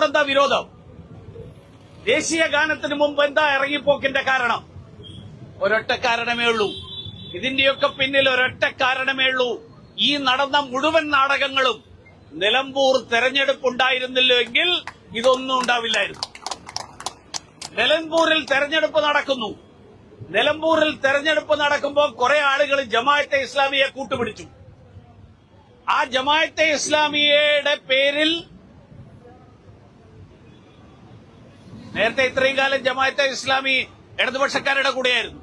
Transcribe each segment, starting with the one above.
ഗാനത്തോടെന്താ വിരോധം? ദേശീയ ഗാനത്തിന് മുമ്പ് എന്താ ഇറങ്ങിപ്പോക്കിന്റെ കാരണം? ഒരൊറ്റ കാരണമേ ഉള്ളൂ. ഇതിന്റെയൊക്കെ പിന്നിൽ ഒരൊറ്റ കാരണമേ ഉള്ളൂ. ഈ നടന്ന മുഴുവൻ നാടകങ്ങളും നിലമ്പൂർ തെരഞ്ഞെടുപ്പ് ഉണ്ടായിരുന്നില്ലോ എങ്കിൽ ഇതൊന്നും ഉണ്ടാവില്ലായിരുന്നു. നിലമ്പൂരിൽ തെരഞ്ഞെടുപ്പ് നടക്കുന്നു. നിലമ്പൂരിൽ തെരഞ്ഞെടുപ്പ് നടക്കുമ്പോൾ കുറെ ആളുകൾ ജമാഅത്തെ ഇസ്ലാമിയെ കൂട്ടുപിടിച്ചു. ആ ജമാഅത്തെ ഇസ്ലാമിയയുടെ പേരിൽ നേരത്തെ ഇത്രയും കാലം ജമാഅത്തെ ഇസ്ലാമി ഇടതുപക്ഷക്കാരുടെ കൂടെയായിരുന്നു.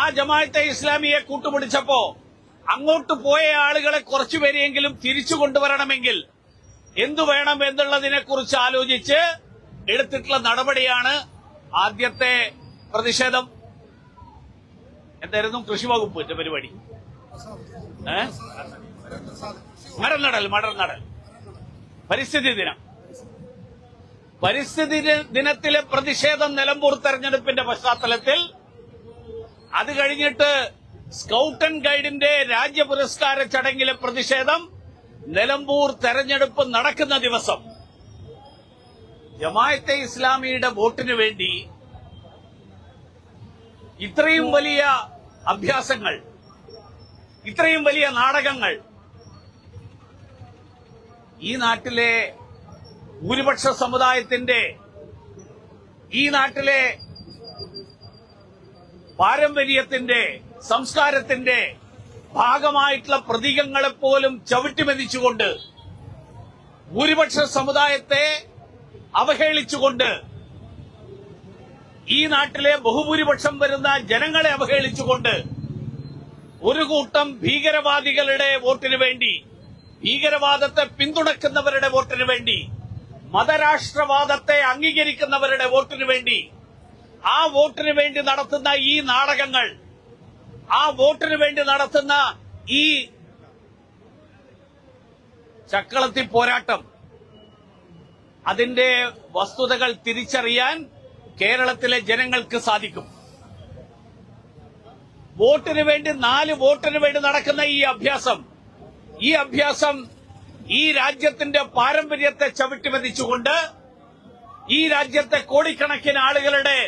ആ ജമാഅത്തെ ഇസ്ലാമിയെ കൂട്ടുപിടിച്ചപ്പോ അങ്ങോട്ട് പോയ ആളുകളെ കുറച്ചുപേരെയെങ്കിലും തിരിച്ചു കൊണ്ടുവരണമെങ്കിൽ എന്തു വേണം എന്നുള്ളതിനെ കുറിച്ച് ആലോചിച്ച് എടുത്തിട്ടുള്ള നടപടിയാണ് ആദ്യത്തെ പ്രതിഷേധം. എന്തായിരുന്നു? കൃഷി വകുപ്പിന്റെ പരിപാടി. മരം നടൽ മരം നടൽ. പരിസ്ഥിതി ദിനം. പരിസ്ഥിതി ദിനത്തിലെ പ്രതിഷേധം നിലമ്പൂർ തെരഞ്ഞെടുപ്പിന്റെ പശ്ചാത്തലത്തിൽ അത് കഴിഞ്ഞിട്ട് സ്കൌട്ട് ആൻഡ് ഗൈഡിന്റെ രാജ്യ പുരസ്കാര ചടങ്ങിലെ പ്രതിഷേധം നിലമ്പൂർ തെരഞ്ഞെടുപ്പ് നടക്കുന്ന ദിവസം. ജമായത്തെ ഇസ്ലാമിയുടെ വോട്ടിനു വേണ്ടി ഇത്രയും വലിയ അഭ്യാസങ്ങൾ ഇത്രയും വലിയ നാടകങ്ങൾ ഈ നാട്ടിലെ ഭൂരിപക്ഷ സമുദായത്തിന്റെ ഈ നാട്ടിലെ പാരമ്പര്യത്തിന്റെ സംസ്കാരത്തിന്റെ ഭാഗമായിട്ടുള്ള പ്രതീകങ്ങളെപ്പോലും ചവിട്ടിമെതിച്ചുകൊണ്ട് ഭൂരിപക്ഷ സമുദായത്തെ അവഹേളിച്ചുകൊണ്ട് ഈ നാട്ടിലെ ബഹുഭൂരിപക്ഷം വരുന്ന ജനങ്ങളെ അവഹേളിച്ചുകൊണ്ട് ഒരു കൂട്ടം ഭീകരവാദികളുടെ വോട്ടിനു വേണ്ടി ഭീകരവാദത്തെ പിന്തുണക്കുന്നവരുടെ വോട്ടിനു വേണ്ടി മതരാഷ്ട്രവാദത്തെ അംഗീകരിക്കുന്നവരുടെ വോട്ടിന് വേണ്ടി ആ വോട്ടിന് വേണ്ടി നടത്തുന്ന ഈ നാടകങ്ങൾ ആ വോട്ടിന് വേണ്ടി നടത്തുന്ന ഈ ചക്കളത്തി പോരാട്ടം അതിന്റെ വസ്തുതകൾ തിരിച്ചറിയാൻ കേരളത്തിലെ ജനങ്ങൾക്ക് സാധിക്കും. വോട്ടിന് വേണ്ടി നാല് വോട്ടിന് വേണ്ടി നടക്കുന്ന ഈ അഭ്യാസം ഈ അഭ്യാസം ഈ രാജ്യത്തിന്റെ പാരമ്പര്യത്തെ ചവിട്ടിമതിച്ചുകൊണ്ട് ഈ രാജ്യത്തെ കോടിക്കണക്കിന് ആളുകളുടെ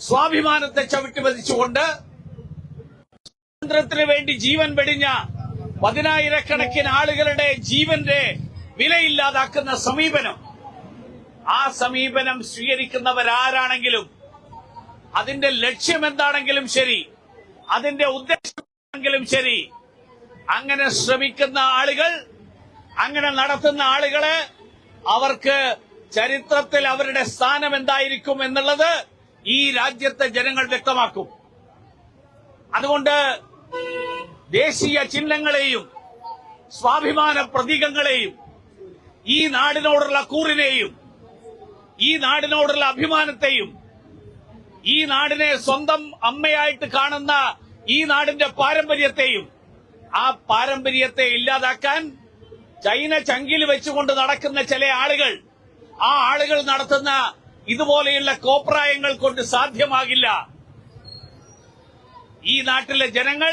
സ്വാഭിമാനത്തെ ചവിട്ടിമതിച്ചുകൊണ്ട് സ്വാതന്ത്ര്യത്തിന് വേണ്ടി ജീവൻ വെടിഞ്ഞ പതിനായിരക്കണക്കിന് ആളുകളുടെ ജീവന്റെ വിലയില്ലാതാക്കുന്ന സമീപനം. ആ സമീപനം സ്വീകരിക്കുന്നവരാരാണെങ്കിലും അതിന്റെ ലക്ഷ്യം എന്താണെങ്കിലും ശരി അതിന്റെ ഉദ്ദേശമെങ്കിലും ശരി അങ്ങനെ ശ്രമിക്കുന്ന ആളുകൾ അങ്ങനെ നടത്തുന്ന ആളുകൾ അവർക്ക് ചരിത്രത്തിൽ അവരുടെ സ്ഥാനം എന്തായിരിക്കും എന്നുള്ളത് ഈ രാജ്യത്തെ ജനങ്ങൾ വ്യക്തമാക്കും. അതുകൊണ്ട് ദേശീയ ചിഹ്നങ്ങളെയും സ്വാഭിമാന പ്രതീകങ്ങളെയും ഈ നാടിനോടുള്ള കൂറിനെയും ഈ നാടിനോടുള്ള അഭിമാനത്തെയും ഈ നാടിനെ സ്വന്തം അമ്മയായിട്ട് കാണുന്ന ഈ നാടിന്റെ പാരമ്പര്യത്തെയും ആ പാരമ്പര്യത്തെ ഇല്ലാതാക്കാൻ ചൈന ചങ്കിൽ വെച്ചുകൊണ്ട് നടക്കുന്ന ചില ആളുകൾ ആ ആളുകൾ നടത്തുന്ന ഇതുപോലെയുള്ള കോപ്രായങ്ങൾ കൊണ്ട് സാധ്യമാകില്ല. ഈ നാട്ടിലെ ജനങ്ങൾ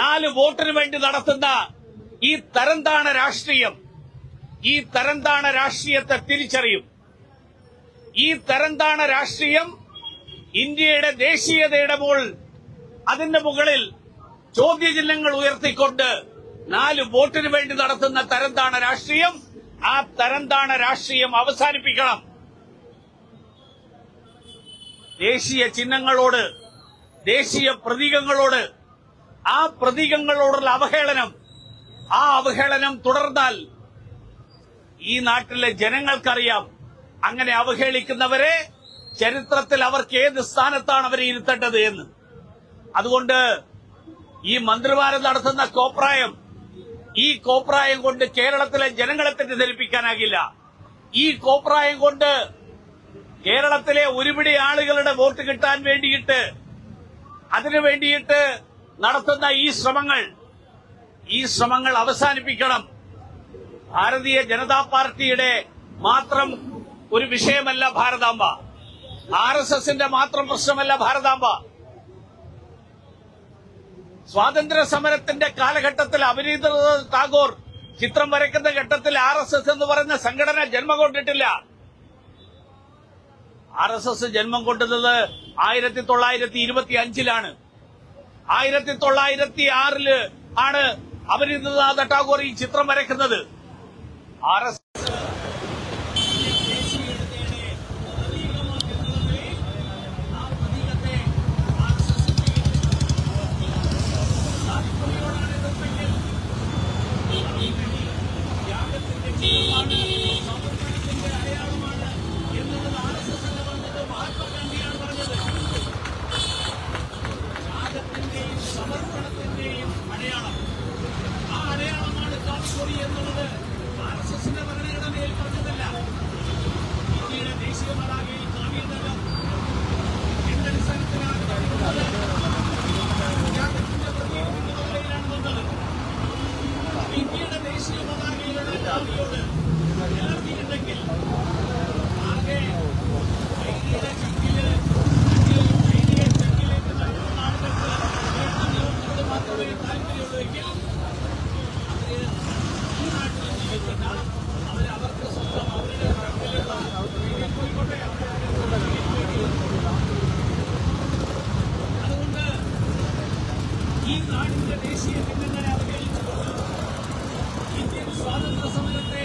നാല് വോട്ടിന് വേണ്ടി നടത്തുന്ന ഈ തരംതാണ രാഷ്ട്രീയം ഈ തരംതാണ രാഷ്ട്രീയത്തെ തിരിച്ചറിയും. ഈ തരംതാണ രാഷ്ട്രീയം ഇന്ത്യയുടെ ദേശീയതയുടെ മുകൾ അതിന്റെ മുകളിൽ ചോദ്യചിഹ്നങ്ങൾ ഉയർത്തിക്കൊണ്ട് നാല് വോട്ടിന് വേണ്ടി നടത്തുന്ന തരംതാണ രാഷ്ട്രീയം. ആ തരംതാണ രാഷ്ട്രീയം അവസാനിപ്പിക്കണം. ദേശീയ ചിഹ്നങ്ങളോട് ദേശീയ പ്രതീകങ്ങളോട് ആ പ്രതീകങ്ങളോടുള്ള അവഹേളനം ആ അവഹേളനം തുടർന്നാൽ ഈ നാട്ടിലെ ജനങ്ങൾക്കറിയാം. അങ്ങനെ അവഹേളിക്കുന്നവരെ ചരിത്രത്തിൽ അവർക്ക് ഏത് സ്ഥാനത്താണ് അവരെ ഇരുത്തേണ്ടത് എന്ന്. അതുകൊണ്ട് ഈ മന്ത്രിമാരെ നടത്തുന്ന കോപ്രായം ഈ കോപ്രായം കൊണ്ട് കേരളത്തിലെ ജനങ്ങളെ തെറ്റിദ്ധരിപ്പിക്കാനാകില്ല. ഈ കോപ്രായം കൊണ്ട് കേരളത്തിലെ ഒരുപിടി ആളുകളുടെ വോട്ട് കിട്ടാൻ വേണ്ടിയിട്ട് അതിനു വേണ്ടിയിട്ട് നടത്തുന്ന ഈ ശ്രമങ്ങൾ ഈ ശ്രമങ്ങൾ അവസാനിപ്പിക്കണം. ഭാരതീയ ജനതാ പാർട്ടിയുടെ മാത്രം ഒരു വിഷയമല്ല ഭാരതാംബ. ആർ എസ് എസിന്റെ മാത്രം പ്രശ്നമല്ല ഭാരതാംബ. സ്വാതന്ത്ര്യ സമരത്തിന്റെ കാലഘട്ടത്തിൽ അവനീന്ദ്രനാഥ് ടാഗോർ ചിത്രം വരയ്ക്കുന്ന ഘട്ടത്തിൽ ആർ എസ് എസ് എന്ന് പറയുന്ന സംഘടന ജന്മം കൊണ്ടിട്ടില്ല ആർ എസ് എസ് ജന്മം കൊണ്ടത് ആയിരത്തി തൊള്ളായിരത്തി ഇരുപത്തി അഞ്ചിലാണ് ആയിരത്തി തൊള്ളായിരത്തി ആറിൽ ആണ് അവനീന്ദ്രനാഥ് ടാഗോർ ഈ ചിത്രം വരയ്ക്കുന്നത്. ആർ എസ് ഈ നാടിന്റെ ദേശീയ ചിഹ്നങ്ങളെ അവഹേളിച്ചുകൊണ്ട് ഇന്ത്യൻ സ്വാതന്ത്ര്യ സമരത്തെ